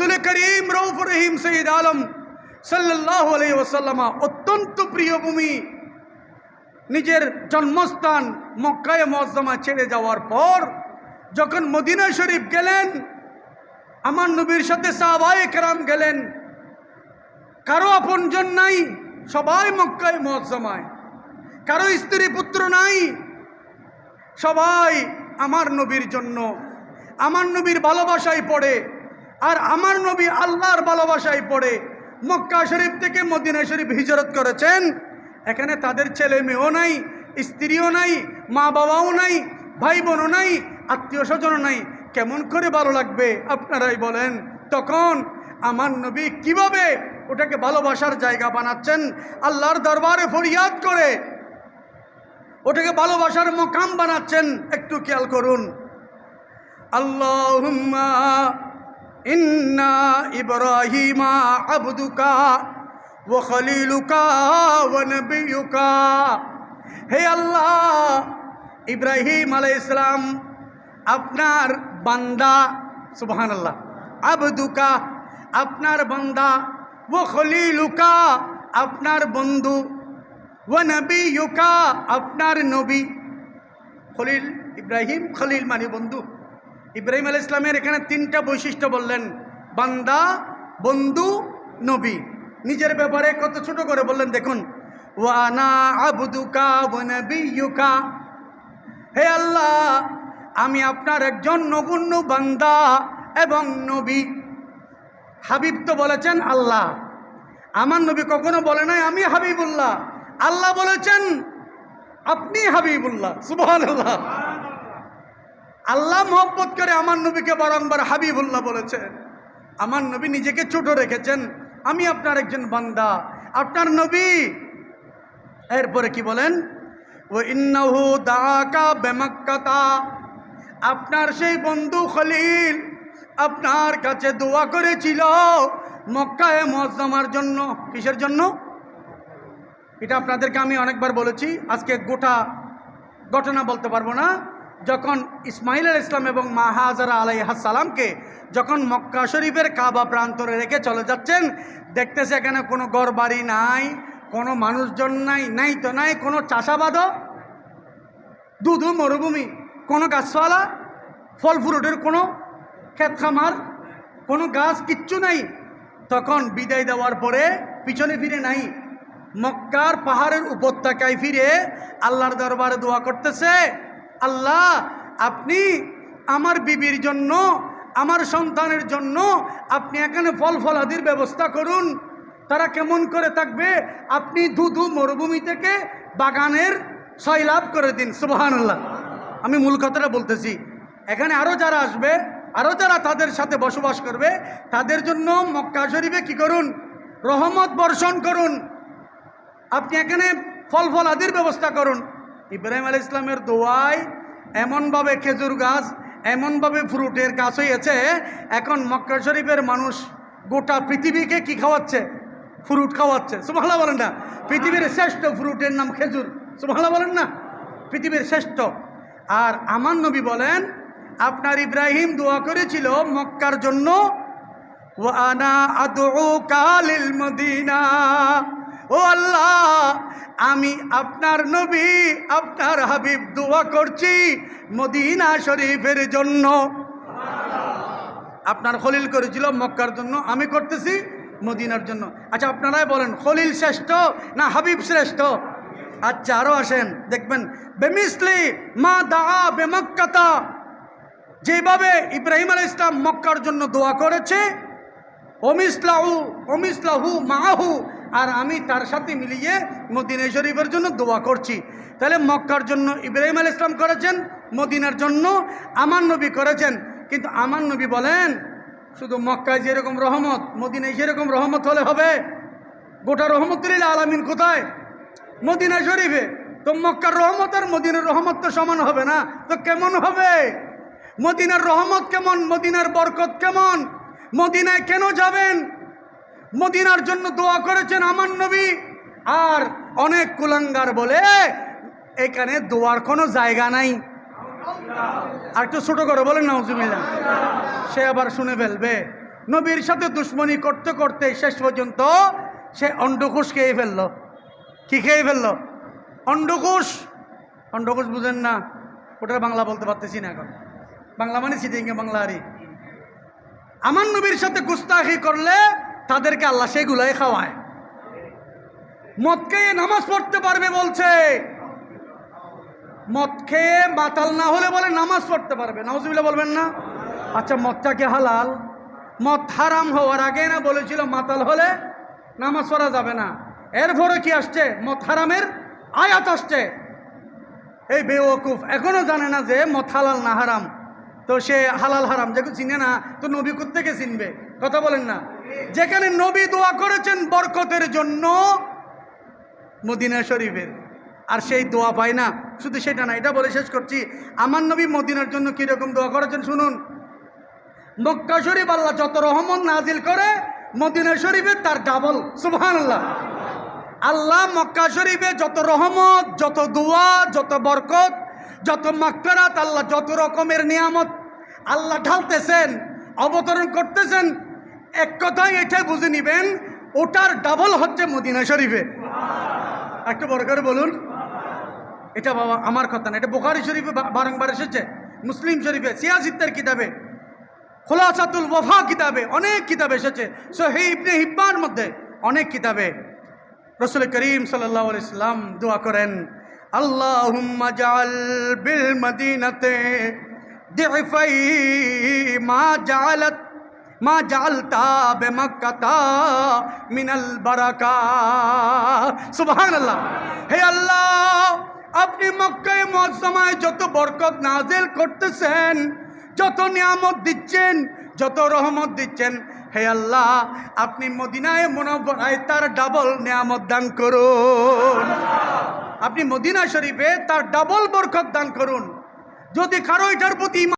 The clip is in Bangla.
রসুল করিম রৌফ রহিম সঈদ আলম সাল্লাহ আলাই ওসাল্লামা অত্যন্ত প্রিয় ভূমি। নিজের জন্মস্থান মক্কায় মজ্জামা ছেড়ে যাওয়ার পর যখন মদিনা শরীফ গেলেন, আমার নবীর সাথে সাহবায় কেরাম গেলেন। কারও আপনজন নাই, সবাই মক্কায় মজ্জামায় কারও স্ত্রী পুত্র নাই, সবাই আমার নবীর জন্য। আমার নবীর ভালোবাসায় পড়ে। আর আমার নবী আল্লাহর ভালোবাসায় পড়ে মক্কা শরীফ থেকে মদিনা শরীফ হিজরত করেছেন। এখানে তাদের ছেলে মেয়েও নাই, স্ত্রীও নাই, মা বাবাও নাই, ভাই বোনও নাই, আত্মীয় স্বজনও নাই। কেমন করে ভালো লাগবে আপনারাই বলেন। তখন আমার নবী কীভাবে ওটাকে ভালোবাসার জায়গা বানাচ্ছেন, আল্লাহর দরবারে ফরিয়াদ করে ওটাকে ভালোবাসার মোকাম বানাচ্ছেন, একটু খেয়াল করুন। আল্লাহুম্মা ইন্না ইব্রাহিমা আবদুকা ও খলিলুকা ও নবিয়ুকা। হে আল্লাহ, ইব্রাহিম আলাই ইসলাম আপনার বান্দা সুবহান আল্লাহ আবদুকা আপনার বান্দা ও খলিলুকা আপনার বন্ধু ও নবী ইউকা আপনার নবী। খলিল, ইব্রাহিম খলিল মানে বন্ধু। ইব্রাহিম আল ইসলামের এখানে তিনটা বৈশিষ্ট্য বললেন। বান্দা, বন্ধু, নবী। নিজের ব্যাপারে কত ছোট করে বললেন, দেখুন। ওয়ানা আবুদুকা হে আল্লাহ, আমি আপনার একজন নগণ্য বান্দা এবং নবী। হাবিব তো বলেছেন, আল্লাহ। আমার নবী কখনো বলে নাই, আমি হাবিবুল্লাহ। আল্লাহ বলেছেন, আপনি হাবিবুল্লাহ। সুবহান আল্লাহ মোহব্বত করে আমার নবীকে বারংবার হাবিবুল্লাহ বলেছেন। আমার নবী নিজেকে ছোট রেখেছেন। আমি আপনার একজন বান্দা। আপনার নবী। এরপরে কি বলেন? ও ইন্নাহু দাকা বেমাক্কাতা। আপনার সেই বন্ধু খলিল আপনার কাছে দোয়া করেছিল মক্কায় মজ্জামার জন্য। কিসের জন্য? এটা আপনাদেরকে আমি অনেকবার বলেছি। আজকে গোটা ঘটনা বলতে পারব না। যখন ইসমাইল আল ইসলাম এবং মা হাজারা আলাইহাসালামকে যখন মক্কা শরীফের কাবা প্রান্তরে রেখে চলে যাচ্ছেন, দেখতেছে এখানে কোনো গড় বাড়ি নাই, কোনো মানুষজন নাই নাই তো নাই, কোনো চাষাবাদও দুধু মরুভূমি, কোনো গাছপালা, ফল ফ্রুটের কোনো ক্ষেত খামার কোনো গাছ, কিচ্ছু নাই। তখন বিদায় দেওয়ার পরে পিছনে ফিরে নাই। মক্কার পাহাড়ের উপত্যকায় ফিরে আল্লাহর দরবারে দোয়া করতেছে আল্লাহ, আপনি আমার বিবির জন্য, আমার সন্তানের জন্য, আপনি এখানে ফল ফলাদির ব্যবস্থা করুন। তারা কেমন করে থাকবে? আপনি ধুধু মরুভূমি থেকে বাগানের সয়লাভ করে দিন সুবহান আল্লাহ আমি মূল কথাটা বলতেছি। এখানে আরও যারা আসবে আরও যারা তাদের সাথে বসবাস করবে, তাদের জন্য মক্কা শরীফে কী করুন? রহমত বর্ষণ করুন। আপনি এখানে ফল ফল আদির ব্যবস্থা করুন। ইব্রাহিম আল ইসলামের দোয়ায় এমনভাবে খেজুর গাছ, এমনভাবে ফ্রুটের গাছ হয়েছে এখন মক্কা শরীফের মানুষ গোটা পৃথিবীকে কি খাওয়াচ্ছে? ফ্রুট খাওয়াচ্ছে। সুমালা বলেন না। পৃথিবীর শ্রেষ্ঠ ফ্রুটের নাম খেজুর। সুমালা বলেন না। পৃথিবীর শ্রেষ্ঠ। আর আমার নবী বলেন, আপনার ইব্রাহিম দোয়া করেছিল মক্কার জন্য ওয়ানা আদউকা লিল মদিনা। ও আল্লাহ আমি আপনার নবী, আপনার হাবিব দোয়া করছি মদিনা শরীফের জন্য। আপনার খলিল করেছিল মক্কার জন্য, আমি করতেছি মদিনার জন্য। আচ্ছা আপনারাই বলেন, খলিল শ্রেষ্ঠ না হাবিব শ্রেষ্ঠ? আচ্ছা আরও আসেন, দেখবেন, বেমিসলি মা দা বেমক্কাতা। যেভাবে ইব্রাহিম আল ইসলাম মক্কার জন্য দোয়া করেছে অমিসলাহু অমিসলাহু মাহু আর আমি তার সাথে মিলিয়ে মদিনা শরীফের জন্য দোয়া করছি। তাহলে মক্কার জন্য ইব্রাহিম আল ইসলাম করেছেন, মদিনার জন্য আমার নবী করেছেন। কিন্তু আমার নবী বলেন, শুধু মক্কায় যেরকম রহমত, মদিনায় যেরকম রহমত হলে হবে। গোটা রহমত রহমতুল্লাহ আলামিন কোথায়? মদিনা শরীফে। তো মক্কার রহমত আর মদিনার রহমত তো সমান হবে না। তো কেমন হবে? মদিনার রহমত কেমন? মদিনার বরকত কেমন? মদিনায় কেন যাবেন? মদিনার জন্য দোয়া করেছেন আমার নবী। আর অনেক কুলাঙ্গার বলে, এখানে দোয়ার কোনো জায়গা নাই। আর একটু ছোটো করে বলেন নাউজুবিল্লা সে আবার শুনে ফেলবে। নবীর সাথে দুশ্মনী করতে করতে শেষ পর্যন্ত সে অন্ডকুশ খেয়ে ফেলল। কি খেয়ে ফেলল? অন্ডকুশ অন্ডকুশ বুঝেন না, ওটার বাংলা বলতে পারতেছি না এখন। বাংলা মানে সিটিংয়ে বাংলা আরই। আমার নবীর সাথে গুস্তাখি করলে তাদেরকে আল্লাহ সেগুলাই খাওয়ায়। মদ খেয়ে নামাজ পড়তে পারবে বলছে। মদ খেয়ে মাতাল না হলে বলে নামাজ পড়তে পারবে। নামাজবিল্লা বলবেন না? আচ্ছা মদটা কি হালাল? মদ হারাম হওয়ার আগে না বলেছিল মাতাল হলে নামাজ পড়া যাবে না। এরপরে কি আসছে? মদ হারামের আয়াত আসছে। এই বেওকুফ এখনও জানে না যে মদ হালাল না হারাম। তো সে হালাল হারাম যেগুলো চিনে না, তো নবী থেকে চিনবে? কথা বলেন না। যেখানে নবী দোয়া করেছেন বরকতের জন্য মদিনা শরীফের। আর সেই দোয়া পায় না, শুধু সেটা না, এটা বলে শেষ করছি। আমার নবী মদিনার জন্য কীরকম দোয়া করেছেন শুনুন। মক্কা শরীফ আল্লাহ যত রহমত নাজিল করে, মদিনা শরীফে তার ডাবল সুবহান আল্লাহ আল্লাহ মক্কা শরীফে যত রহমত, যত দোয়া, যত বরকত, যত মাকফেরাত আল্লাহ যত রকমের নিয়ামত আল্লাহ ঢালতেছেন, অবতরণ করতেছেন এক কথায় এটাই বুঝে নিবেন, ওটার ডাবল হচ্ছে মদিনা শরীফে। একটু বড় করে বলুন। এটা বাবা, আমার কথা না, এটা বোখারি শরীফে বারংবার এসেছে, মুসলিম শরীফে সিয়াসিত্তের কিতাবে, খোলাসাতুল ওয়াফা কিতাবে, অনেক কিতাব এসেছে সোহে ইবনে হিব্বার মধ্যে অনেক কিতাবে। রসুল করিম সাল্লাহ ইসলাম দোয়া করেন, আল্লাহুম্মা জাল বিল মদিনাতে মা জালাত মা জালতা বেমাক্কাতা মিনাল বারাকা। সুবহানাল্লাহ। হে আল্লাহ, আপনি মক্কায় মুআজ্জামায় যত বরকত নাজিল করতেছেন, যত নিয়ামত দিচ্ছেন, যত রহমত দিচ্ছেন, হে আল্লাহ, আপনি মদিনায় মনোবরায় তার ডাবল নিয়ামত দান করুন। আপনি মদিনা শরীফে তার ডাবল বরকত দান করুন। যদি কারও এটার প্রতি